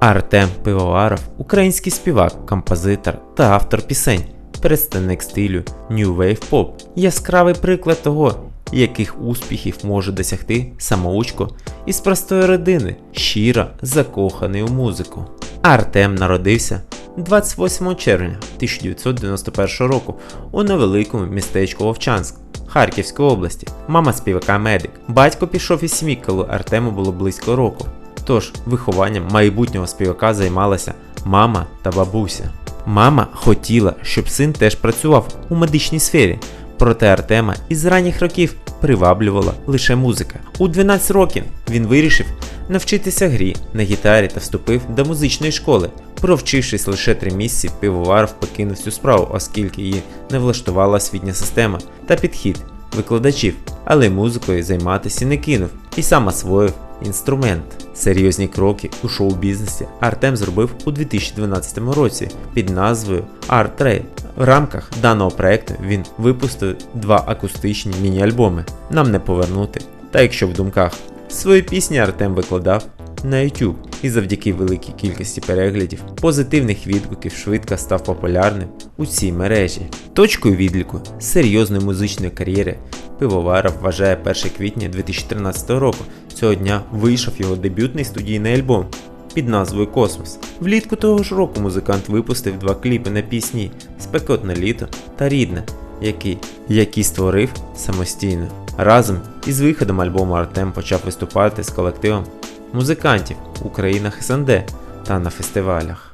Артем Пивоваров український співак, композитор та автор пісень, представник стилю New Wave Pop, яскравий приклад того, яких успіхів може досягти самоучко із простої родини, щиро закоханий у музику. Артем народився 28 червня 1991 року у невеликому містечку Вовчанськ Харківської області. Мама співака медик. Батько пішов із сім'ї, коли Артему було близько року. Тож вихованням майбутнього співака займалася мама та бабуся. Мама хотіла, щоб син теж працював у медичній сфері, проте Артема із ранніх років приваблювала лише музика. У 12 років він вирішив навчитися грі на гітарі та вступив до музичної школи. Провчившись лише три місяці, пивоваров покинув цю справу, оскільки її не влаштувала освітня система та підхід викладачів, але музикою займатися не кинув і сам освоїв інструмент. Серйозні кроки у шоу-бізнесі Артем зробив у 2012 році під назвою Art Trade. В рамках даного проекту він випустив два акустичні міні-альбоми Нам не повернути та якщо в думках. Свої пісні Артем викладав на YouTube і завдяки великій кількості переглядів, позитивних відгуків швидко став популярним у цій мережі. Точкою відліку серйозної музичної кар'єри Пивоваров вважає 1 квітня 2013 року. Цього дня вийшов його дебютний студійний альбом під назвою Космос. Влітку того ж року музикант випустив два кліпи на пісні Спекотне літо та Рідне, які, які створив самостійно. Разом із виходом альбому Артем почав виступати з колективом музикантів у країнах СНД та на фестивалях.